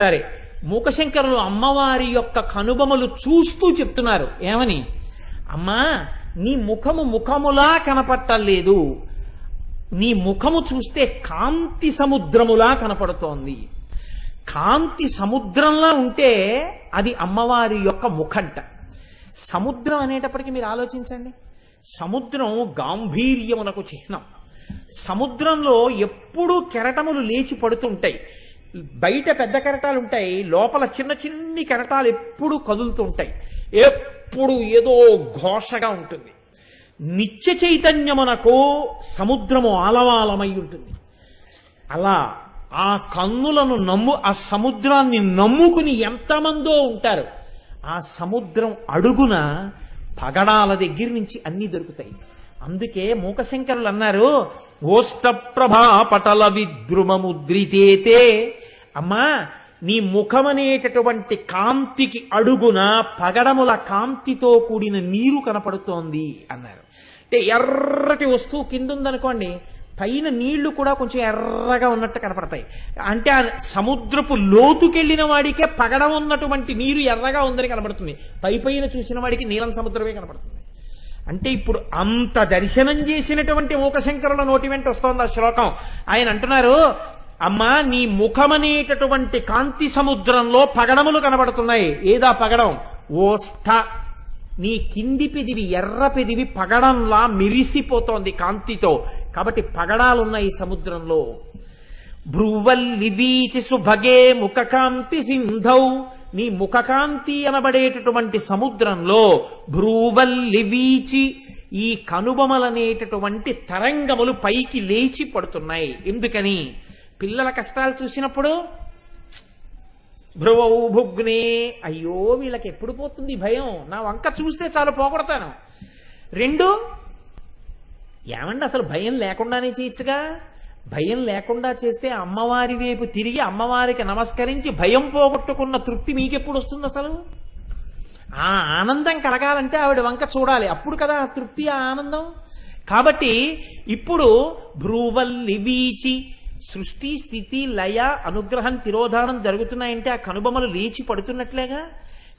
సరే మూకశంకరులు అమ్మవారి యొక్క కనుబొమలు చూస్తూ చెప్తున్నారు. ఏమని? అమ్మా నీ ముఖము ముఖములా కనపట్టలేదు. నీ ముఖము చూస్తే కాంతి సముద్రములా కనపడుతోంది. కాంతి సముద్రంలా ఉంటే అది అమ్మవారి యొక్క ముఖంట. సముద్రం అనేటప్పటికీ మీరు ఆలోచించండి. సముద్రం గాంభీర్యమునకు చిహ్నం. సముద్రంలో ఎప్పుడూ కెరటములు లేచి పడుతుంటాయి. బయట పెద్ద కెరటాలు ఉంటాయి లోపల చిన్న చిన్ని కెరటాలు ఎప్పుడూ కదులుతుంటాయి ఎప్పుడు ఏదో ఘోషగా ఉంటుంది. నిత్య చైతన్యమునకు సముద్రము ఆలవాలమై ఉంటుంది. అలా ఆ కన్నులను నమ్ము ఆ సముద్రాన్ని నమ్ముకుని ఎంతమందో ఉంటారు. ఆ సముద్రం అడుగున పగడాల దగ్గర నుంచి అన్నీ దొరుకుతాయి. అందుకే మూకశంకరులు అన్నారు ఓష్టప్రభా పటల విద్రుమముద్రితేతే అమ్మా నీ ముఖమనేటటువంటి కాంతికి అడుగున పగడముల కాంతితో కూడిన నీరు కనపడుతోంది అన్నారు. అంటే ఎర్రటి వస్తువు కింద ఉందనుకోండి పైన నీళ్ళు కూడా కొంచెం ఎర్రగా ఉన్నట్టు కనపడతాయి. అంటే ఆ సముద్రపు లోతుకెళ్ళిన వాడికే పగడం ఉన్నటువంటి నీరు ఎర్రగా ఉందని కనపడుతుంది పై పైన చూసిన వాడికి నీలం సముద్రమే కనపడుతుంది. అంటే ఇప్పుడు అంత దర్శనం చేసినటువంటి మూకశంకరుల నోటి వెంట వస్తోంది ఆ శ్లోకం. ఆయన అంటున్నారు అమ్మా నీ ముఖమనేటటువంటి కాంతి సముద్రంలో పగడములు కనబడుతున్నాయి. ఏదా పగడం? ఓష్ఠ. నీ కింది పెదివి ఎర్ర పెదివి పగడంలా మిరిసిపోతోంది కాంతితో. కాబట్టి పగడాలున్నాయి సముద్రంలో. భ్రువల్లి వీచి సుభగే ముఖకాంతి సింధౌ. నీ ముఖకాంతి అనబడేటటువంటి సముద్రంలో భ్రూవల్లి వీచి ఈ కనుబొమలనేటటువంటి తరంగములు పైకి లేచి పడుతున్నాయి. ఎందుకని? పిల్లల కష్టాలు చూసినప్పుడు భ్రువౌ భుగ్నే అయ్యో వీళ్ళకి ఎప్పుడు పోతుంది భయం? నా వంక చూస్తే చాలు పోగొడతాను. రెండు ఏమండి అసలు భయం లేకుండానే చేయొచ్చుగా? భయం లేకుండా చేస్తే అమ్మవారి వైపు తిరిగి అమ్మవారికి నమస్కరించి భయం పోగొట్టుకున్న తృప్తి మీకెప్పుడు వస్తుంది అసలు? ఆ ఆనందం కలగాలంటే ఆవిడ వంక చూడాలి. అప్పుడు కదా ఆ తృప్తి ఆ ఆనందం. కాబట్టి ఇప్పుడు భ్రూవల్లి వీచి సృష్టి స్థితి లయ అనుగ్రహం తిరోధానం జరుగుతున్నాయంటే ఆ కనుబొమలు లేచి పడుతున్నట్లేగా?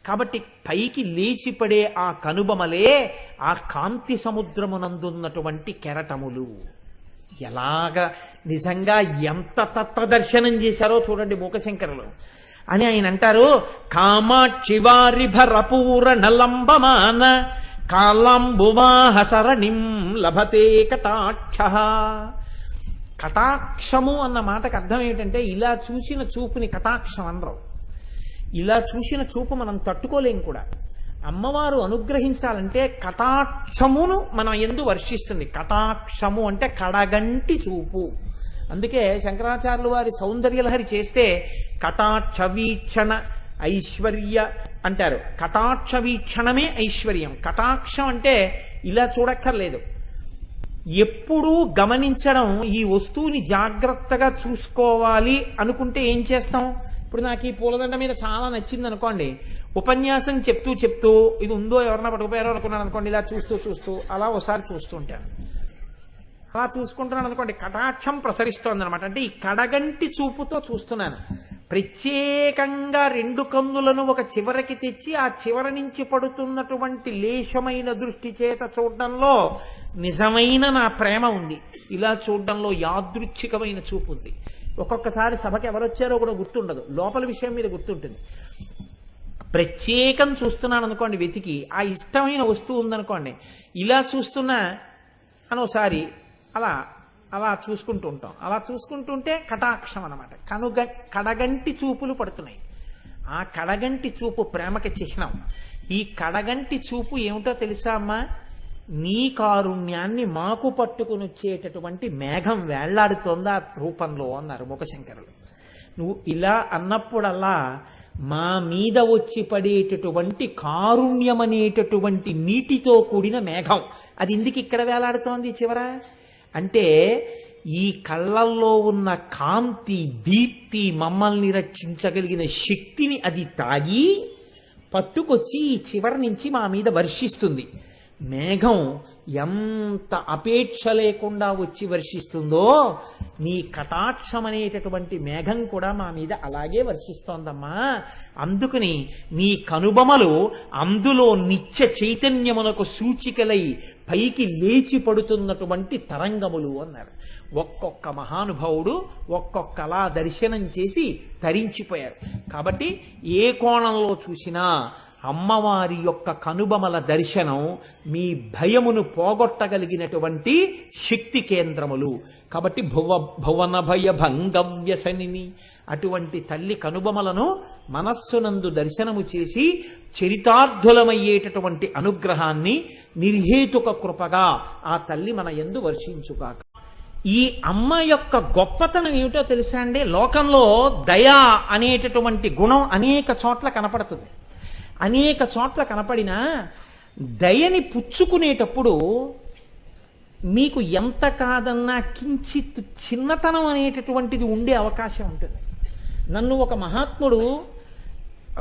కాబట్టి పైకి లేచి పడే ఆ కనుబొమలే ఆ కాంతి సముద్రమునందున్నటువంటి కెరటములు. ఎలాగ నిజంగా ఎంత తత్వదర్శనం చేశారో చూడండి మూకశంకరులు. అని ఆయన అంటారు కామాక్షి నలంబమాన కాలంబువాహసరణిం లభతే కటాక్ష. కటాక్షము అన్న మాటకు అర్థం ఏమిటంటే ఇలా చూసిన చూపుని కటాక్షం అనరు. ఇలా చూసిన చూపు మనం తట్టుకోలేం కూడా. అమ్మవారు అనుగ్రహించాలంటే కటాక్షమును మనం ఎందు వర్షిస్తుంది. కటాక్షము అంటే కడగంటి చూపు. అందుకే శంకరాచార్యులు వారి సౌందర్యలహరి చేస్తే కటాక్ష వీక్షణ ఐశ్వర్య అంటారు. కటాక్ష వీక్షణమే ఐశ్వర్యం. కటాక్షం అంటే ఇలా చూడక్కర్లేదు. ఎప్పుడూ గమనించడం ఈ వస్తువుని జాగ్రత్తగా చూసుకోవాలి అనుకుంటే ఏం చేస్తాం? ఇప్పుడు నాకు ఈ పూలదండ మీద చాలా నచ్చింది అనుకోండి ఉపన్యాసం చెప్తూ చెప్తూ ఇది ఉందో ఎవరన్నా పట్టుకుపోయారో అనుకున్నాను అనుకోండి ఇలా చూస్తూ చూస్తూ అలా ఒకసారి చూస్తూ ఉంటాను. అలా చూసుకుంటున్నాను అనుకోండి కటాక్షం ప్రసరిస్తోంది అనమాట అంటే ఈ కడగంటి చూపుతో చూస్తున్నాను. ప్రత్యేకంగా రెండు కన్నులను ఒక చివరికి తెచ్చి ఆ చివర నుంచి పడుతున్నటువంటి లేశమైన దృష్టి చేత చూడడంలో నిజమైన నా ప్రేమ ఉంది. ఇలా చూడడంలో యాదృచ్ఛికమైన చూపు ఉంది ఒక్కొక్కసారి సభకి ఎవరొచ్చారో కూడా గుర్తుండదు. లోపల విషయం మీద గుర్తుంటుంది. ప్రత్యేకం చూస్తున్నాను అనుకోండి వెతికి ఆ ఇష్టమైన వస్తువు ఉందనుకోండి ఇలా చూస్తున్నా అని ఒకసారి అలా అలా చూసుకుంటూ ఉంటాం. అలా చూసుకుంటుంటే కటాక్షం అనమాట కనుగ కడగంటి చూపులు పడుతున్నాయి. ఆ కడగంటి చూపు ప్రేమకి చిహ్నం. ఈ కడగంటి చూపు ఏమిటో తెలుసా అమ్మా? నీ కారుణ్యాన్ని మాకు పట్టుకుని వచ్చేటటువంటి మేఘం వేళ్ళాడుతోంది ఆ రూపంలో అన్నారు ముఖశంకరులు. నువ్వు ఇలా అన్నప్పుడల్లా మా మీద వచ్చి పడేటటువంటి కారుణ్యమనేటటువంటి నీటితో కూడిన మేఘం. అది ఎందుకు ఇక్కడ వేలాడుతోంది చివర? అంటే ఈ కళ్ళల్లో ఉన్న కాంతి దీప్తి మమ్మల్ని రక్షించగలిగిన శక్తిని అది తాగి పట్టుకొచ్చి ఈ చివరి నుంచి మా మీద వర్షిస్తుంది. మేఘం ఎంత అపేక్ష లేకుండా వచ్చి వర్షిస్తుందో నీ కటాక్షం అనేటటువంటి మేఘం కూడా మా మీద అలాగే వర్షిస్తోందమ్మా. అందుకని నీ కనుబొమలు అందులో నిత్య చైతన్యమునకు సూచికలై పైకి లేచి పడుతున్నటువంటి తరంగములు అన్నారు. ఒక్కొక్క మహానుభావుడు ఒక్కొక్కలా దర్శనం చేసి తరించిపోయారు. కాబట్టి ఏ కోణంలో చూసినా అమ్మవారి యొక్క కనుబమల దర్శనం మీ భయమును పోగొట్టగలిగినటువంటి శక్తి కేంద్రములు. కాబట్టి భువ భువన భయ భంగవ్యసనిని అటువంటి తల్లి కనుబమలను మనస్సునందు దర్శనము చేసి చరితార్థులమయ్యేటటువంటి అనుగ్రహాన్ని నిర్హేతుక కృపగా ఆ తల్లి మన ఎందు వర్షించుగాక. ఈ అమ్మ యొక్క గొప్పతనం ఏమిటో తెలుసా అండి? లోకంలో దయా అనేటటువంటి గుణం అనేక చోట్ల కనపడుతుంది. అనేక చోట్ల కనపడినా దయని పుచ్చుకునేటప్పుడు మీకు ఎంత కాదన్నా కించిత్ చిన్నతనం అనేటటువంటిది ఉండే అవకాశం ఉంటుంది. నన్ను ఒక మహాత్ముడు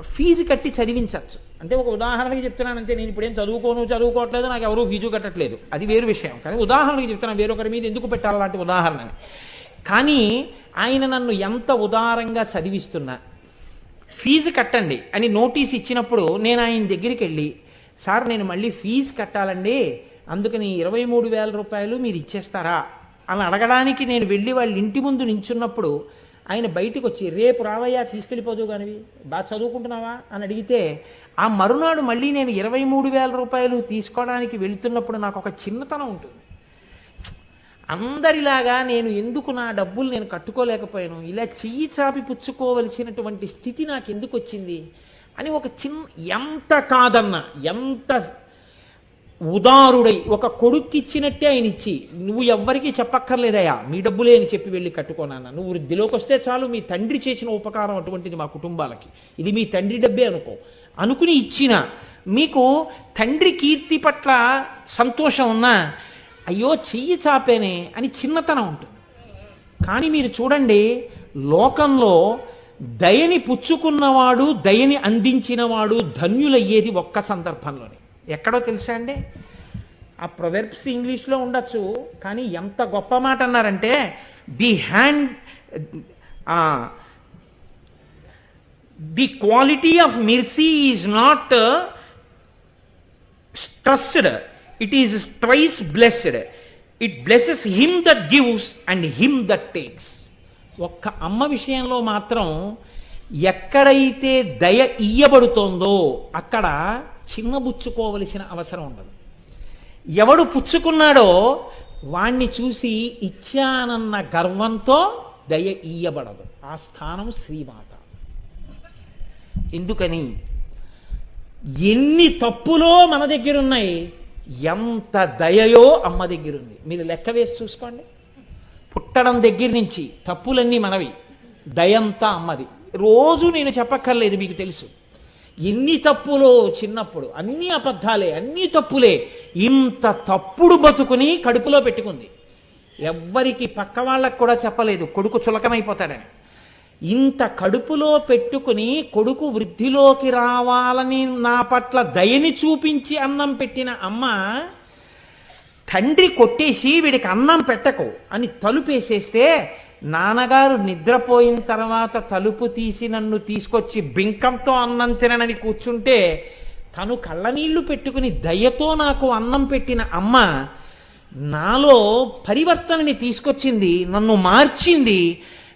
ఫీజు కట్టి చదివించవచ్చు అంటే ఒక ఉదాహరణకి చెప్తున్నానంటే నేను ఇప్పుడేం చదువుకోను చదువుకోవట్లేదు నాకు ఎవరూ ఫీజు కట్టట్లేదు. అది వేరు విషయం. కానీ ఉదాహరణకి చెప్తున్నాను వేరొకరి మీద ఎందుకు పెట్టాలి అలాంటి ఉదాహరణని. కానీ ఆయన నన్ను ఎంత ఉదారంగా చదివిస్తున్నా ఫీజు కట్టండి అని నోటీస్ ఇచ్చినప్పుడు నేను ఆయన దగ్గరికి వెళ్ళి సార్ నేను మళ్ళీ ఫీజు కట్టాలండి. అందుకని ఇరవై మూడు వేల రూపాయలు మీరు ఇచ్చేస్తారా? అని అడగడానికి నేను వెళ్ళి వాళ్ళ ఇంటి ముందు నించున్నప్పుడు ఆయన బయటకు వచ్చి రేపు రావయ్యా తీసుకెళ్ళిపోదు కానివి బాగా చదువుకుంటున్నావా? అని అడిగితే ఆ మరునాడు మళ్ళీ నేను ఇరవై మూడు వేల రూపాయలు తీసుకోవడానికి వెళుతున్నప్పుడు నాకు ఒక చిన్నతనం ఉంటుంది. అందరిలాగా నేను ఎందుకు నా డబ్బులు నేను కట్టుకోలేకపోయాను? ఇలా చెయ్యి చాపి పుచ్చుకోవలసినటువంటి స్థితి నాకు ఎందుకు వచ్చింది అని ఒక చిన్న ఎంత కాదన్నా ఎంత ఉదారుడై ఒక కొడుక్కి ఇచ్చినట్టే ఆయన ఇచ్చి నువ్వు ఎవ్వరికీ చెప్పక్కర్లేదయా మీ డబ్బులే అని చెప్పి వెళ్ళి కట్టుకోనన్న నువ్వు వృద్ధిలోకి వస్తే చాలు మీ తండ్రి చేసిన ఉపకారం అటువంటిది మా కుటుంబాలకి. ఇది మీ తండ్రి డబ్బే అనుకో. అనుకుని ఇచ్చిన మీకు తండ్రి కీర్తి పట్ల సంతోషం ఉన్నా అయ్యో చెయ్యి చాపేనే అని చిన్నతనం ఉంటుంది. కానీ మీరు చూడండి లోకంలో దయని పుచ్చుకున్నవాడు దయని అందించినవాడు ధన్యులయ్యేది ఒక్క సందర్భంలోనే. ఎక్కడో తెలుసా అండి? ఆ ప్రొవెర్బ్స్ ఇంగ్లీష్లో ఉండొచ్చు కానీ ఎంత గొప్ప మాట అన్నారంటే the hand the quality of mercy is not strained it is twice blessed it blesses him that gives and him that takes ఒక్క అమ్మ విషయంలో మాత్రం ఎక్కడైతే దయ ఇయ్యబడుతోందో అక్కడ చిన్నబుచ్చుకోవలసిన అవసరం ఉండదు. ఎవడు పుచ్చుకున్నాడో వాణ్ణి చూసి ఇచ్చానన్న గర్వంతో దయ ఇయ్యబడదు. ఆ స్థానం శ్రీమాత. ఎందుకని? ఎన్ని తప్పులో మన దగ్గర ఉన్నాయి ఎంత దయయో అమ్మ దగ్గర ఉంది మీరు లెక్క వేసి చూసుకోండి. పుట్టడం దగ్గర నుంచి తప్పులన్నీ మనవి. దయంతా అమ్మది. రోజు నేను చెప్పక్కర్లేదు మీకు తెలుసు. ఎన్ని తప్పులో చిన్నప్పుడు అన్ని అబద్ధాలే అన్ని తప్పులే ఇంత తప్పుడు బతుకుని కడుపులో పెట్టుకుంది. ఎవ్వరికి పక్క వాళ్ళకు కూడా చెప్పలేదు. కొడుకు చులకనైపోతాడని ఇంత కడుపులో పెట్టుకుని కొడుకు వృద్ధిలోకి రావాలని నా పట్ల దయని చూపించి అన్నం పెట్టిన అమ్మ తండ్రి కొట్టేసి వీడికి అన్నం పెట్టకు అని తలుపేసేస్తే నాన్నగారు నిద్రపోయిన తర్వాత తలుపు తీసి నన్ను తీసుకొచ్చి బింకంతో అన్నం తిననని కూర్చుంటే తను కళ్ళనీళ్ళు పెట్టుకుని దయతో నాకు అన్నం పెట్టిన అమ్మ నాలో పరివర్తనని తీసుకొచ్చింది నన్ను మార్చింది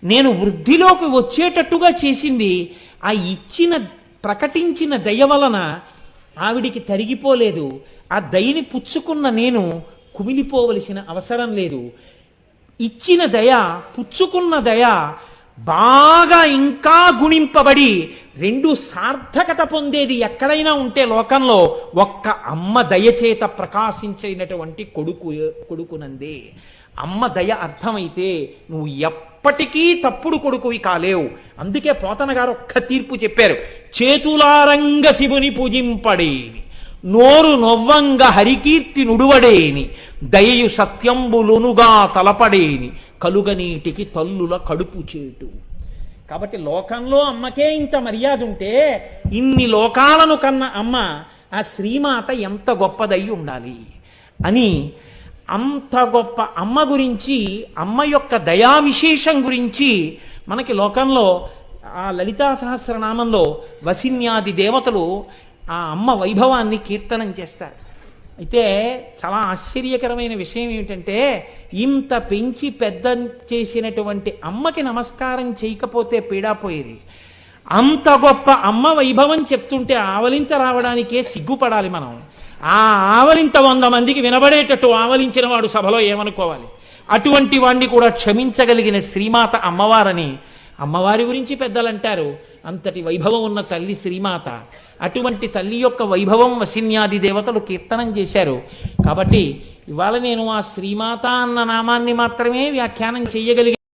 నేను వృద్ధిలోకి వచ్చేటట్టుగా చేసింది ఆ ఇచ్చిన ప్రకటించిన దయ వలన ఆవిడికి తరిగిపోలేదు. ఆ దయని పుచ్చుకున్న నేను కుమిలిపోవలసిన అవసరం లేదు. ఇచ్చిన దయ పుచ్చుకున్న దయ బాగా ఇంకా గుణింపబడి రెండు సార్థకత పొందేది ఎక్కడైనా ఉంటే లోకంలో ఒక్క అమ్మ దయచేత ప్రకాశించినటువంటి కొడుకు కొడుకునందే. అమ్మ దయ అర్థమైతే నువ్వు ఎప్పటికీ తప్పుడు కొడుకువి కాలేవు. అందుకే పోతన గారు ఒక్క తీర్పు చెప్పారు. చేతులారంగ శివుని పూజింపడేని. నోరు నొవ్వంగ హరికీర్తి నుడువడేని. దయయు సత్యంబులునుగా తలపడేని. కలుగనీటికి తల్లుల కడుపు చేటు. కాబట్టి లోకంలో అమ్మకే ఇంత మర్యాద ఉంటే ఇన్ని లోకాలను కన్న అమ్మ ఆ శ్రీమాత ఎంత గొప్పదై ఉండాలి అని అంత గొప్ప అమ్మ గురించి అమ్మ యొక్క దయా విశేషం గురించి మనకి లోకంలో ఆ లలితా సహస్రనామంలో వసిన్యాది దేవతలు ఆ అమ్మ వైభవాన్ని కీర్తనం చేస్తారు. అయితే చాలా ఆశ్చర్యకరమైన విషయం ఏమిటంటే ఇంత పెంచి పెద్ద చేసినటువంటి అమ్మకి నమస్కారం చేయకపోతే పీడాపోయేది అంత గొప్ప అమ్మ వైభవం చెప్తుంటే ఆవలింత రావడానికే సిగ్గుపడాలి మనం. ఆ ఆవలింత వంద మందికి వినబడేటట్టు ఆవలించిన వాడు సభలో ఏమనుకోవాలి? అటువంటి వాణ్ణి కూడా క్షమించగలిగిన శ్రీమాత అమ్మవారని అమ్మవారి గురించి పెద్దలు అంటారు అంతటి వైభవం ఉన్న తల్లి శ్రీమాత అటువంటి తల్లి యొక్క వైభవం వసిన్యాది దేవతలు కీర్తనం చేశారు. కాబట్టి ఇవాళ నేను ఆ శ్రీమాత అన్న నామాన్ని మాత్రమే వ్యాఖ్యానం చేయగలిగాను